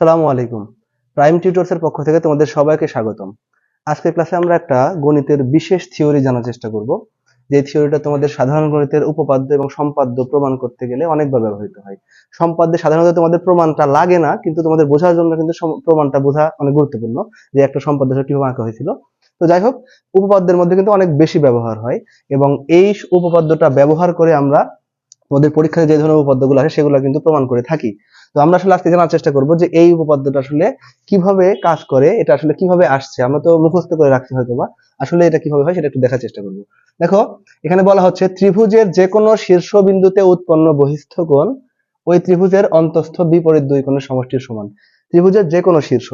আসসালামু আলাইকুম। Prime tutors এর পক্ষ থেকে তোমাদের সবাইকে স্বাগতম। আজকের ক্লাসে আমরা একটা গণিতের বিশেষ থিওরি জানার চেষ্টা করব। যে থিওরিটা তোমাদের সাধারণ গণিতের উপপাদ্য এবং সম্পাদ্য প্রমাণ করতে গেলে অনেকবার ব্যবহৃত হয়। সম্পাদ্যে সাধারণত তোমাদের প্রমাণটা লাগে না, কিন্তু তোমাদের বোঝার জন্য কিন্তু প্রমাণটা বোঝা অনেক গুরুত্বপূর্ণ যে একটা সম্পাদ্য কীভাবে আঁকা হয়েছিল। তো যাই হোক, উপপাদ্যের মধ্যে কিন্তু অনেক বেশি ব্যবহার হয় এবং এই উপপাদ্যটা ব্যবহার করে আমরা তোমাদের পরীক্ষায় যে ধরনের উপপাদ্যগুলো আসে সেগুলো কিন্তু প্রমাণ করে থাকি। তো আমরা আসলে আজকে জানার চেষ্টা করব যে এই উপপাদ্যটা আসলে কীভাবে কাজ করে, এটা আসলে কীভাবে আসছে, আমরা তো মুখস্থ করে রাখছি হয়তো বা আসলে এটা কীভাবে হয় সেটা একটু দেখার চেষ্টা করব। দেখো, এখানে বলা হচ্ছে ত্রিভুজের যে কোনো শীর্ষবিন্দুতে উৎপন্ন বহিস্থ কোণ ওই ত্রিভুজের অন্তস্থ বিপরীত দুই কোণের সমষ্টির সমান। ত্রিভুজের যে কোনো শীর্ষ।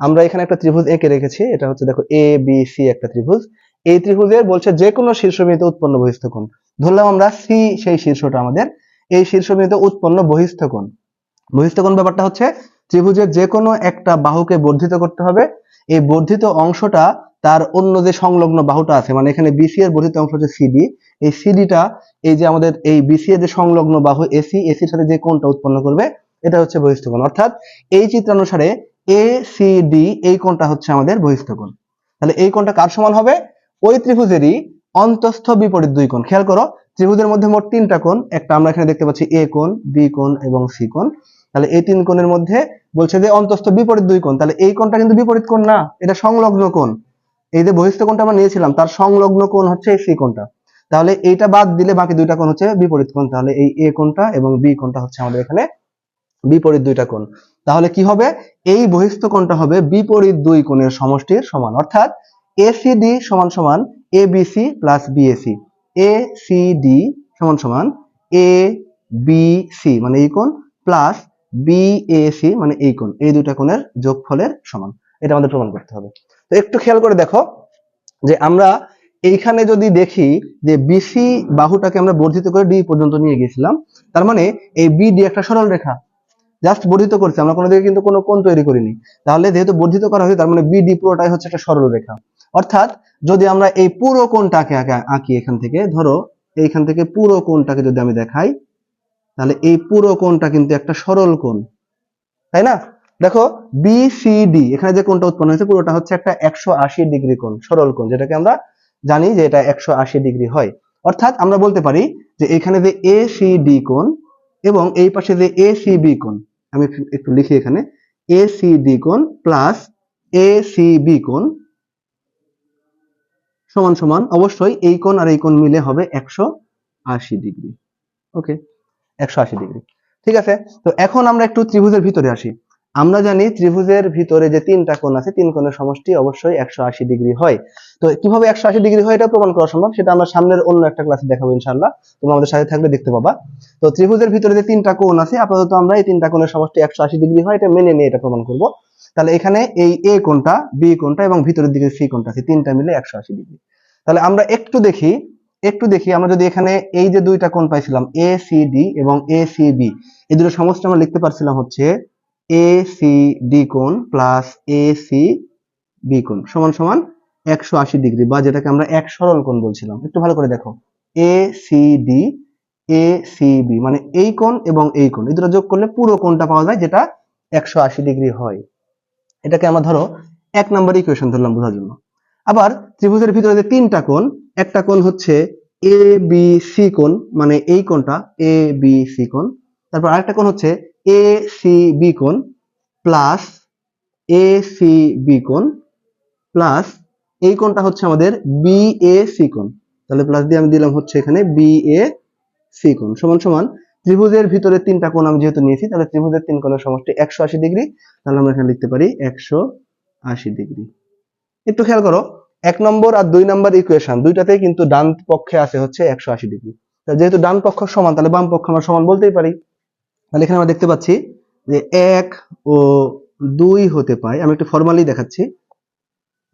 আমরা এখানে একটা ত্রিভুজ এঁকে রেখেছি, এটা হচ্ছে দেখো এ বি সি একটা ত্রিভুজ। এই ত্রিভুজের বলছে যে কোনো শীর্ষবিন্দুতে উৎপন্ন বহিস্থ কোণ। ধরলাম আমরা সি সেই শীর্ষটা আমাদের। এই শীর্ষবিন্দুতে উৎপন্ন বহিস্থ কোণ। বহিস্থ ব্যাপারটা হচ্ছে? ত্রিভুজের যে কোনো একটা বাহুকে বর্ধিত করতে হবে। এই বর্ধিত অংশটা তার অন্য যে সংলগ্ন বাহুটা আছে মানে এখানে বিসি এর বর্ধিত অংশ হচ্ছে সিডি এই সিডিটা এই যে আমাদের এই বিসি এর যে সংলগ্ন বাহু এসি এসির সাথে যে কোণটা উৎপন্ন করবে, এটা হচ্ছে বহিস্থ অর্থাৎ এই চিত্রানুসারে এ সি ডি এই কোণটা হচ্ছে আমাদের বহিস্থ তাহলে এই কোণটা কার সমান হবে? ওই ত্রিভুজেরই অন্তস্থ বিপরীত দুই কোণ। খেয়াল করো, ত্রিভুজের মধ্যে মোট তিনটা কোণ, একটা আমরা এখানে দেখতে পাচ্ছি এ কোণ বি কোণ এবং সি কোণ। তাহলে এই তিন কোণের মধ্যে বলছে যে অন্তস্থ বিপরীত দুই কোণ। তাহলে এই কোণটা কিন্তু বিপরীত কোণ না, এটা সংলগ্ন কোণ। এই যে বহিস্থ কোণটা আমরা নিয়েছিলাম, তার সংলগ্ন কোণ হচ্ছে এই সি কোণটা। তাহলে এইটা বাদ দিলে বাকি দুইটা কোণ হচ্ছে বিপরীত কোণ। তাহলে এই এ কোণটা এবং বি কোণটা হচ্ছে আমাদের এখানে বিপরীত দুইটা কোণ। তাহলে কি হবে? এই বহিস্থ কোণটা হবে বিপরীত দুই কোণের সমষ্টির সমান। অর্থাৎ এসিডি সমান সমান A BC plus BAC A, C. D সমান সমান এ, বি, সি মানে এই কোণ প্লাস বিএসি মানে এই কোণ, এই দুইটা কোণের যোগফলের সমান। এটা আমাদের প্রমাণ করতে হবে। তো একটু খেয়াল করে দেখো যে আমরা এইখানে যদি দেখি যে বিসি বাহুটাকে আমরা বর্ধিত করে ডি পর্যন্ত নিয়ে গেছিলাম তার মানে এই একটা সরল রেখা। জাস্ট বর্ধিত করছি, আমরা কোনো দিকে কিন্তু কোনো কোণ তৈরি করিনি। তাহলে যেহেতু বর্ধিত করা হয়েছে, তার মানে বিডি পুরোটাই হচ্ছে একটা সরল রেখা। অর্থাৎ যদি আমরা এই পুরো কোণটাকে আঁকি এখান থেকে, ধরো, এইখান থেকে পুরো কোণটাকে যদি আমি দেখাই তাহলে এই পুরো কোণটা কিন্তু একটা সরল কোণ, তাই না? দেখো বিসিডি এখানে যে কোণটা উৎপন্ন হয়েছে পুরোটা হচ্ছে একটা একশো আশি ডিগ্রি কোণ, সরল কোণ, যেটাকে আমরা জানি যে এটা একশো আশি ডিগ্রি হয়। অর্থাৎ আমরা বলতে পারি যে এখানে যে এসিডি কোণ এবং এই পাশে যে এসিবি কোণ, আমি একটু- লিখি এখানে এসিডি কোণ প্লাস এ সি বি কোণ সমান সমান, অবশ্যই এই কোণ আর এই কোণ মিলে হবে একশো আশি ডিগ্রি। ওকে একশো আশি ডিগ্রি ঠিক আছে? তো এখন আমরা একটু ত্রিভুজের ভিতরে আসি। আমরা জানি ত্রিভুজের ভিতরে যে তিনটা কোণ আছে, তিন কোণের সমষ্টি অবশ্যই একশো আশি ডিগ্রি হয়। তো কীভাবে একশো আশি ডিগ্রি হয় এটা প্রমাণ করা সম্ভব, সেটা আমরা সামনের অন্য একটা ক্লাসে দেখাবো ইনশাল্লাহ তোমরা আমাদের সাথে থাকলে দেখতে পাবা। তো ত্রিভুজের ভিতরে যে তিনটা কোণ আছে, আপাতত আমরা এই তিনটা কোণের সমষ্টি একশো আশি ডিগ্রি হয়, এটা মেনে নিয়ে এটা প্রমাণ করব। তাহলে এখানে এই এ কোণটা বি কোণটা এবং ভিতরের দিকে সি কোণটা আছে, তিনটা মিলে একশো আশি ডিগ্রি তাহলে আমরা একটু দেখি একটু দেখি, আমরা যদি এখানে এই যে দুইটা কোণ পাইছিলাম এ সি ডি এবং এ সি বি এই দুটো সমষ্টি আমরা লিখতে পারছিলাম হচ্ছে এ সি ডি কোণ প্লাস এ সি বি কোণ সমান সমান একশো আশি ডিগ্রি বা যেটাকে আমরা এক সরল কোণ বলছিলাম। একটু ভালো করে দেখো। A C D A C B মানে এই কোণ এবং এই কোণ, এই দুটো যোগ করলে পুরো কোণটা পাওয়া যায় যেটা একশো আশি ডিগ্রি হয়। এটাকে আমরা ধরো এক নম্বর ইকুয়েশন ধরলাম বোঝার জন্য। আবার ত্রিভুজের ভিতরে যে তিনটা কোণ, একটা কোণ হচ্ছে এ বি সি কোণ মানে এই কোণটা এ বি সি কোণ। তারপর আরেকটা কোণ হচ্ছে এ সি বি কোণ প্লাস এ সি বি কোণ প্লাস এই কোণটা হচ্ছে আমাদের বি এ সি কোণ। তাহলে প্লাস দিয়ে আমি দিলাম হচ্ছে এখানে বি এ সি কোণ। সমান সমান ত্রিভুজের ভিতরে তিনটা কোণ আমি যেহেতু নিয়েছি, তাহলে ত্রিভুজের তিন কোণের সমষ্টি একশো আশি ডিগ্রি। তাহলে আমরা এখানে লিখতে পারি একশো আশি ডিগ্রি। একটু খেয়াল করো, এক নম্বর আর দুই নম্বর ইকুয়েশন দুইটাতেই কিন্তু ডান পক্ষে আছে হচ্ছে একশো আশি ডিগ্রি। যেহেতু ডান পক্ষ সমান, তাহলে বাম পক্ষ আমরা সমান বলতেই পারি। তাহলে এখানে আমরা দেখতে পাচ্ছি যে এক ও দুই হতে পাই আমি একটু ফর্মালি দেখাচ্ছি।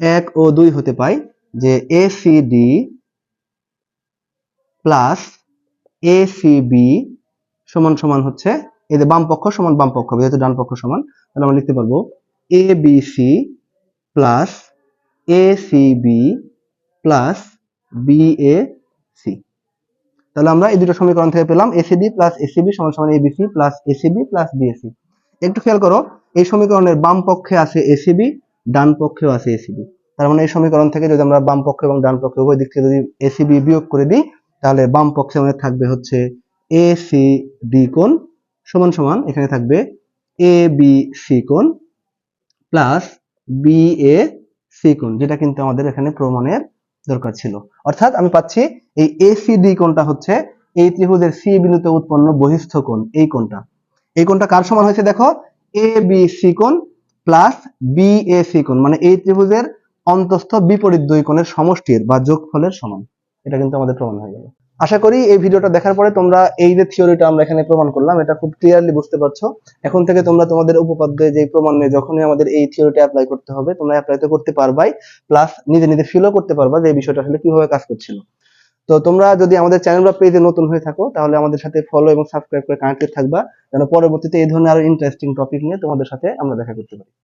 এক ও দুই হতে পাই যে A C D plus A C B সমান সমান হচ্ছে যে বাম পক্ষ সমান বাম পক্ষ যেহেতু ডান পক্ষ সমান, তাহলে আমরা লিখতে পারব A B C plus A C B plus B A C তাহলে আমরা এই দুটো সমীকরণ থেকে পেলাম এসিডি প্লাস এসিবি সমান সমান ABC plus ACB plus BAC একটু খেয়াল করো, এই সমীকরণের বাম পক্ষে আছে এসিবি ডান পক্ষেও আছে এসিবি তার মানে এই সমীকরণ থেকে যদি আমরা বাম পক্ষ এবং ডান পক্ষ উভয় দিক থেকে যদি এসিবি বিয়োগ করে দিই, তাহলে বাম পক্ষে আমাদের থাকবে হচ্ছে এ ডি কোণ সমান সমান, এখানে থাকবে এ বি সি কোণ প্লাস বি এ কোণ যেটা কিন্তু আমাদের এখানে প্রমাণের দরকার ছিল। অর্থাৎ আমি পাচ্ছি এই এসিডি কোণটা হচ্ছে এই ত্রিভুজের সি বিন্দুতে উৎপন্ন বহিস্থ কোণ, এই কোনটা এই কোনটা কার সমান হয়েছে দেখো? এ বি সি কোণ প্লাস বি এ সি কোণ মানে এই ত্রিভুজের অন্তস্থ বিপরীত দুই কোণের সমষ্টির বা যোগফলের সমান। এটা কিন্তু আমাদের প্রমাণ হয়ে গেল। আশা করি এই ভিডিওটা দেখার পরে তোমরা এই যে থিওরিটা আমরা এখানে প্রমাণ করলাম, এটা খুব ক্লিয়ারলি বুঝতে পারছ। এখন থেকে তোমরা তোমাদের উপপাদ্যে যে প্রমাণ নিয়ে যখনই আমাদের এই থিওরিটা অ্যাপ্লাই করতে হবে, তোমরা অ্যাপ্লাই তো করতে পারবাই প্লাস নিজে নিজে ফিলও করতে পারবা যে এই বিষয়টা আসলে কীভাবে কাজ করছিল। তো তোমরা যদি আমাদের চ্যানেল বা পেজে নতুন হয়ে থাকো, তাহলে আমাদের সাথে ফলো এবং সাবস্ক্রাইব করে কানেক্টেড থাকবা, যেন পরবর্তীতে এই ধরনের আরও ইন্টারেস্টিং টপিক নিয়ে তোমাদের সাথে আমরা দেখা করতে পারি।